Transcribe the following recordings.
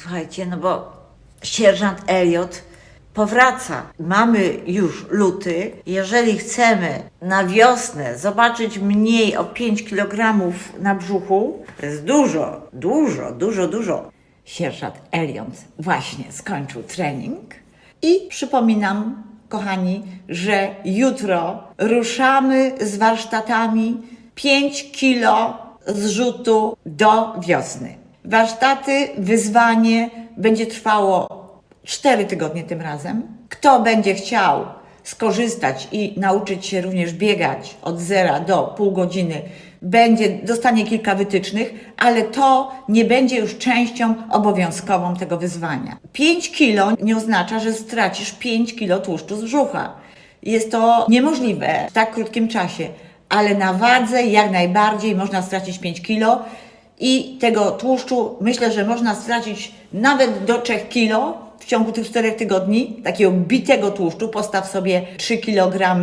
Słuchajcie, no bo sierżant Elliot powraca. Mamy już luty. Jeżeli chcemy na wiosnę zobaczyć mniej o 5 kg na brzuchu, to jest dużo, dużo, dużo, dużo. Sierżant Elliot właśnie skończył trening i przypominam, kochani, że jutro ruszamy z warsztatami 5 kilo zrzutu do wiosny. Warsztaty, wyzwanie będzie trwało 4 tygodnie tym razem. Kto będzie chciał skorzystać i nauczyć się również biegać od zera do pół godziny, będzie, dostanie kilka wytycznych, ale to nie będzie już częścią obowiązkową tego wyzwania. 5 kilo nie oznacza, że stracisz 5 kilo tłuszczu z brzucha. Jest to niemożliwe w tak krótkim czasie, ale na wadze jak najbardziej można stracić 5 kilo i tego tłuszczu myślę, że można stracić nawet do 3 kilo w ciągu tych 4 tygodni. Takiego bitego tłuszczu, postaw sobie 3 kg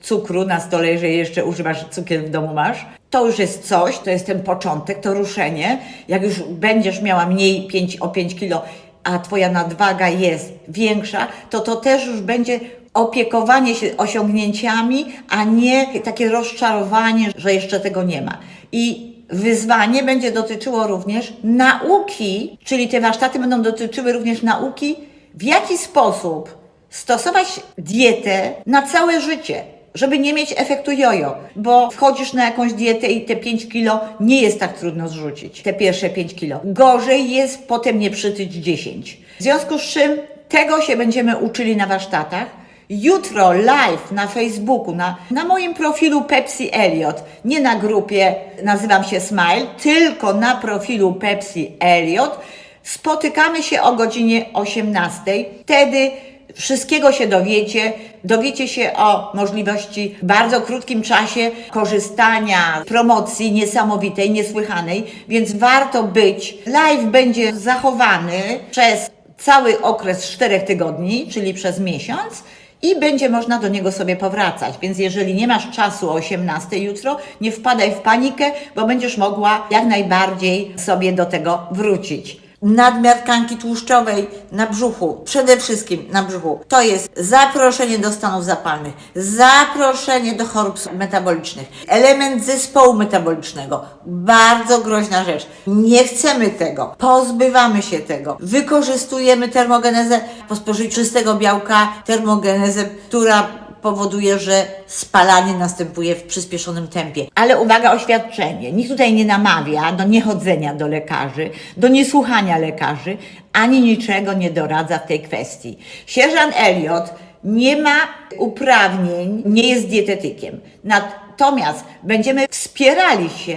cukru na stole, jeżeli jeszcze używasz cukier w domu masz. To już jest coś, to jest ten początek, to ruszenie. Jak już będziesz miała mniej 5, o 5 kilo, a Twoja nadwaga jest większa, to to też już będzie opiekowanie się osiągnięciami, a nie takie rozczarowanie, że jeszcze tego nie ma. I wyzwanie będzie dotyczyło również nauki, czyli te warsztaty będą dotyczyły również nauki, w jaki sposób stosować dietę na całe życie, żeby nie mieć efektu jojo, bo wchodzisz na jakąś dietę i te 5 kilo nie jest tak trudno zrzucić, te pierwsze 5 kilo. Gorzej jest potem nie przytyć 10. W związku z czym tego się będziemy uczyli na warsztatach. Jutro live na Facebooku, na, na moim profilu Pepsi Elliot, nie na grupie, nazywam się Smile, tylko na profilu Pepsi Elliot. Spotykamy się o godzinie 18. Wtedy wszystkiego się dowiecie. Dowiecie się o możliwości w bardzo krótkim czasie korzystania z promocji niesamowitej, niesłychanej, więc warto być. Live będzie zachowany przez cały okres 4 tygodni, czyli przez miesiąc i będzie można do niego sobie powracać. Więc jeżeli nie masz czasu o 18 jutro, nie wpadaj w panikę, bo będziesz mogła jak najbardziej sobie do tego wrócić. Nadmiar tkanki tłuszczowej na brzuchu, przede wszystkim na brzuchu, to jest zaproszenie do stanów zapalnych, zaproszenie do chorób metabolicznych, element zespołu metabolicznego. Bardzo groźna rzecz. Nie chcemy tego, pozbywamy się tego. Wykorzystujemy termogenezę po spożyciu czystego białka, termogenezę, która powoduje, że spalanie następuje w przyspieszonym tempie. Ale uwaga, oświadczenie. Nikt tutaj nie namawia do niechodzenia do lekarzy, do niesłuchania lekarzy, ani niczego nie doradza w tej kwestii. Sierżant Elliot nie ma uprawnień, nie jest dietetykiem. Natomiast będziemy wspierali się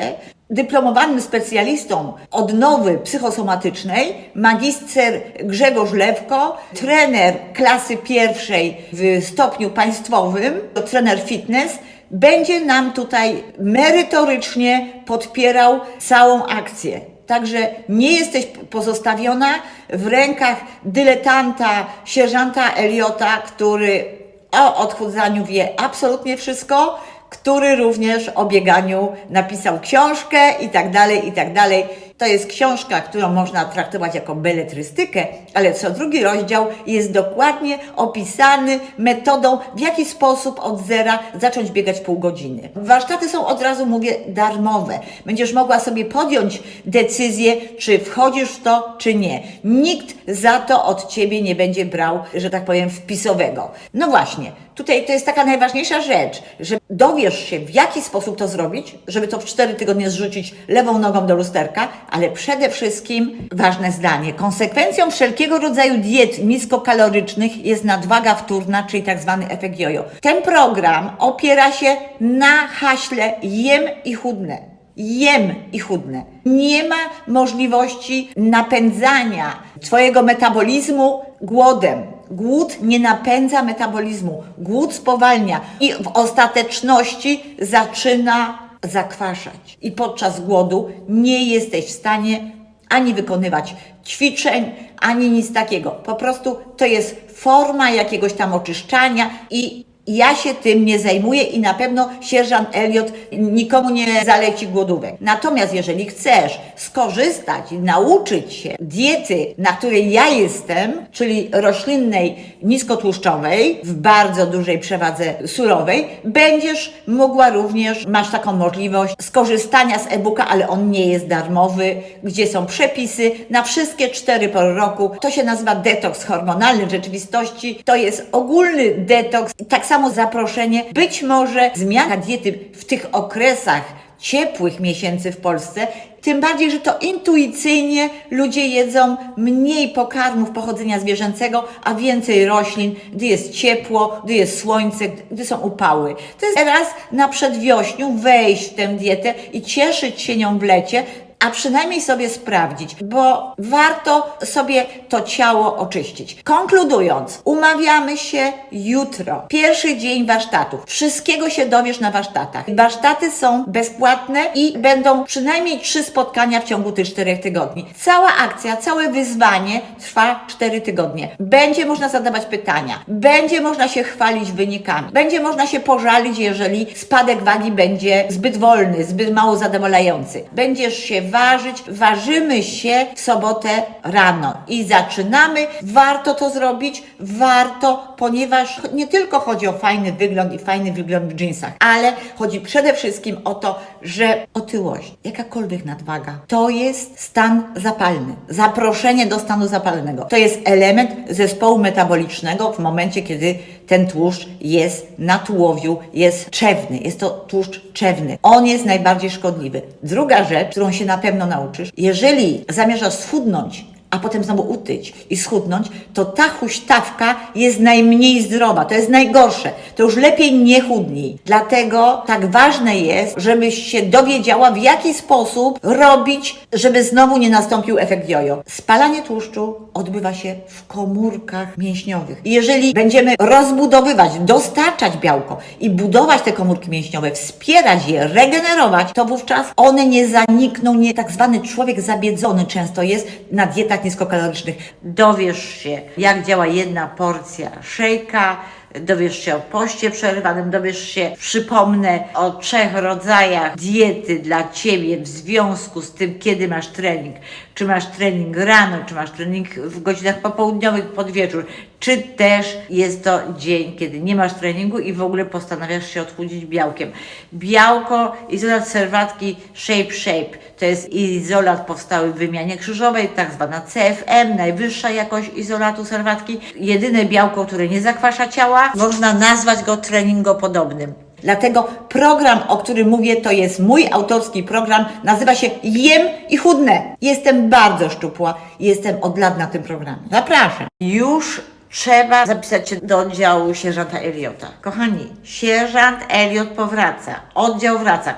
dyplomowanym specjalistą odnowy psychosomatycznej, magister Grzegorz Lewko, trener klasy pierwszej w stopniu państwowym, trener fitness, będzie nam tutaj merytorycznie podpierał całą akcję. Także nie jesteś pozostawiona w rękach dyletanta, sierżanta Eliota, który o odchudzaniu wie absolutnie wszystko, który również o bieganiu napisał książkę i tak dalej, i tak dalej. To jest książka, którą można traktować jako beletrystykę, ale co drugi rozdział jest dokładnie opisany metodą, w jaki sposób od zera zacząć biegać pół godziny. Warsztaty są od razu, mówię, darmowe. Będziesz mogła sobie podjąć decyzję, czy wchodzisz w to, czy nie. Nikt za to od ciebie nie będzie brał, że tak powiem, wpisowego. No właśnie, tutaj to jest taka najważniejsza rzecz, że dowiesz się, w jaki sposób to zrobić, żeby to w cztery tygodnie zrzucić lewą nogą do lusterka, ale przede wszystkim ważne zdanie. Konsekwencją wszelkiego rodzaju diet niskokalorycznych jest nadwaga wtórna, czyli tak zwany efekt jojo. Ten program opiera się na haśle jem i chudnę. Jem i chudnę. Nie ma możliwości napędzania Twojego metabolizmu głodem. Głód nie napędza metabolizmu, głód spowalnia i w ostateczności zaczyna zakwaszać. I podczas głodu nie jesteś w stanie ani wykonywać ćwiczeń, ani nic takiego. Po prostu to jest forma jakiegoś tam oczyszczania i Ja się tym nie zajmuję i na pewno sierżant Elliot nikomu nie zaleci głodówek. Natomiast jeżeli chcesz skorzystać nauczyć się diety, na której ja jestem, czyli roślinnej, niskotłuszczowej, w bardzo dużej przewadze surowej, będziesz mogła również, masz taką możliwość skorzystania z e-booka, ale on nie jest darmowy, gdzie są przepisy na wszystkie cztery pory roku. To się nazywa detoks hormonalny w rzeczywistości. To jest ogólny detoks. Tak samo zaproszenie, być może zmiana diety w tych okresach ciepłych miesięcy w Polsce, tym bardziej, że to intuicyjnie ludzie jedzą mniej pokarmów pochodzenia zwierzęcego, a więcej roślin, gdy jest ciepło, gdy jest słońce, gdy są upały. To jest teraz na przedwiośniu wejść w tę dietę i cieszyć się nią w lecie, a przynajmniej sobie sprawdzić, bo warto sobie to ciało oczyścić. Konkludując, umawiamy się jutro. Pierwszy dzień warsztatów. Wszystkiego się dowiesz na warsztatach. Warsztaty są bezpłatne i będą przynajmniej trzy spotkania w ciągu tych czterech tygodni. Cała akcja, całe wyzwanie trwa cztery tygodnie. Będzie można zadawać pytania, będzie można się chwalić wynikami, będzie można się pożalić, jeżeli spadek wagi będzie zbyt wolny, zbyt mało zadowalający. Będziesz się ważyć, ważymy się w sobotę rano i zaczynamy. Warto to zrobić, warto, ponieważ nie tylko chodzi o fajny wygląd i fajny wygląd w dżinsach, ale chodzi przede wszystkim o to, że otyłość, jakakolwiek nadwaga, to jest stan zapalny, zaproszenie do stanu zapalnego. To jest element zespołu metabolicznego w momencie, kiedy ten tłuszcz jest na tułowiu, jest trzewny, jest to tłuszcz trzewny. On jest najbardziej szkodliwy. Druga rzecz, którą się na pewno nauczysz, jeżeli zamierzasz schudnąć, a potem znowu utyć i schudnąć, to ta huśtawka jest najmniej zdrowa, to jest najgorsze. To już lepiej nie chudnij. Dlatego tak ważne jest, żebyś się dowiedziała, w jaki sposób robić, żeby znowu nie nastąpił efekt jojo. Spalanie tłuszczu odbywa się w komórkach mięśniowych. I jeżeli będziemy rozbudowywać, dostarczać białko i budować te komórki mięśniowe, wspierać je, regenerować, to wówczas one nie zanikną, nie tak zwany człowiek zabiedzony często jest na dietach niskokalorycznych. Dowiesz się, jak działa jedna porcja szejka, dowiesz się o poście przerwanym, dowiesz się, przypomnę, o trzech rodzajach diety dla Ciebie w związku z tym, kiedy masz trening. Czy masz trening rano, czy masz trening w godzinach popołudniowych pod wieczór, czy też jest to dzień, kiedy nie masz treningu i w ogóle postanawiasz się odchudzić białkiem. Białko, izolat serwatki Shape Shape, to jest izolat powstały w wymianie krzyżowej, tak zwana CFM, najwyższa jakość izolatu serwatki. Jedyne białko, które nie zakwasza ciała, można nazwać go treningopodobnym. Dlatego program, o którym mówię, to jest mój autorski program. Nazywa się Jem i chudnę. Jestem bardzo szczupła. Jestem od lat na tym programie. Zapraszam. Już trzeba zapisać się do oddziału sierżanta Eliota. Kochani, sierżant Eliot powraca. Oddział wraca.